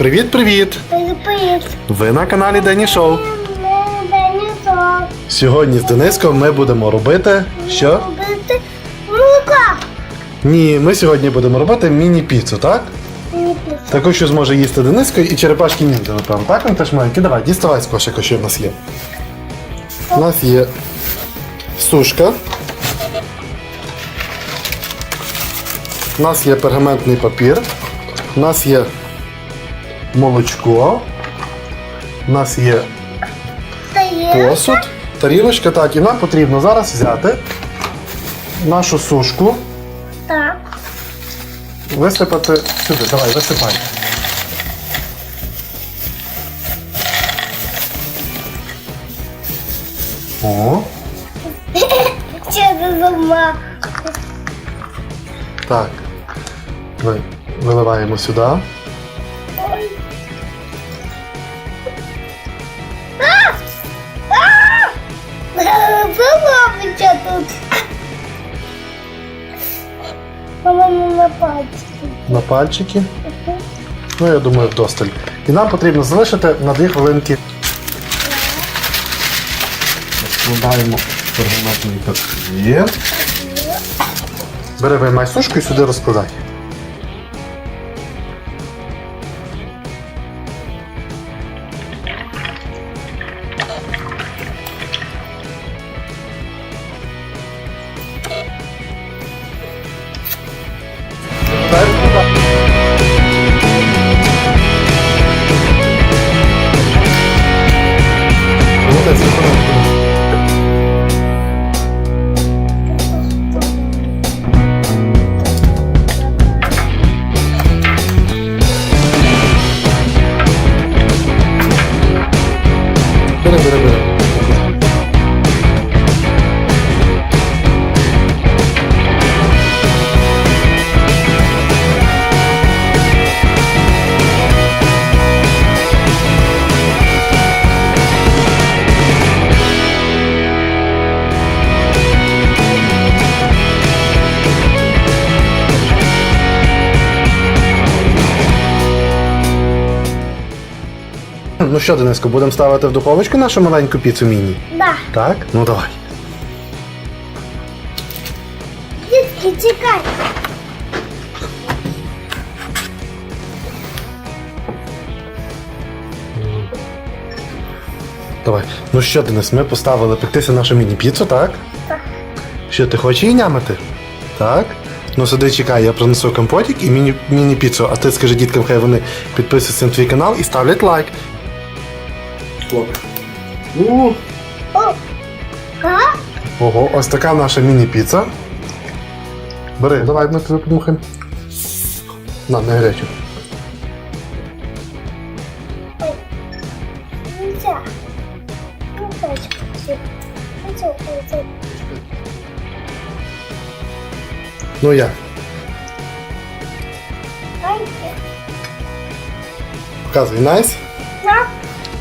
Привіт-привіт! Привіт. Ви на каналі Дені Шоу. Денисо. Сьогодні з Дениском ми будемо робити що? Робити мука. Ні, ми сьогодні будемо робити міні-піцу, так? Міні-піцу. Таку, що зможе їсти Дениско і черепашки ніндзя, напевно. Так, він теж маленький. Давай, діставай з кошика, що в нас є. У нас є сушка. У нас є пергаментний папір. У нас є молочко. У нас є посуд, тарілочка. Так, і нам потрібно зараз взяти нашу сушку, Так. висипати сюди. Давай, висипай. О, Че за так. Ви- Виливаємо сюди. Тут? По-моєму, на пальчики. на пальчики. Ну, я думаю, вдосталь. І нам потрібно залишити на 2 хвилинки. Складаємо пергаментний папір. Бери виймай сушку і сюди розкладай. Ну що, Дениско, будемо ставити в духовочку нашу маленьку піцу міні? Да. Так? Ну давай. Дітки, чекай. Давай. Ну що, Денис, ми поставили пектися нашу міні-піцу, так? Так. Що, ти хочеш її нямити? Так? Ну сиди, чекай, я принесу компотик і міні- міні-піцу, а ти скажи діткам, хай вони підписуються на твій канал і ставлять лайк. У, А? Ого, ось така наша міні-піца. Бери, давай ми тебе подмухаємо. На, не гарячу. Ну, пальчик. Все. Хотел, хотел. Ну як? Ай, Показуй найс. на.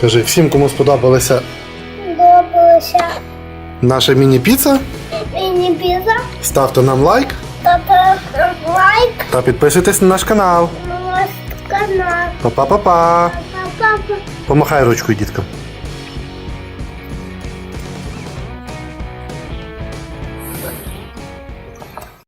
Кажи, всім, кому сподобалася Добылся. наша міні-піца, Міні піза. ставте нам лайк Ставте лайк та підписуйтесь на наш канал. на наш канал. Па-па-па-па. Папа, Помахай ручкою діткам.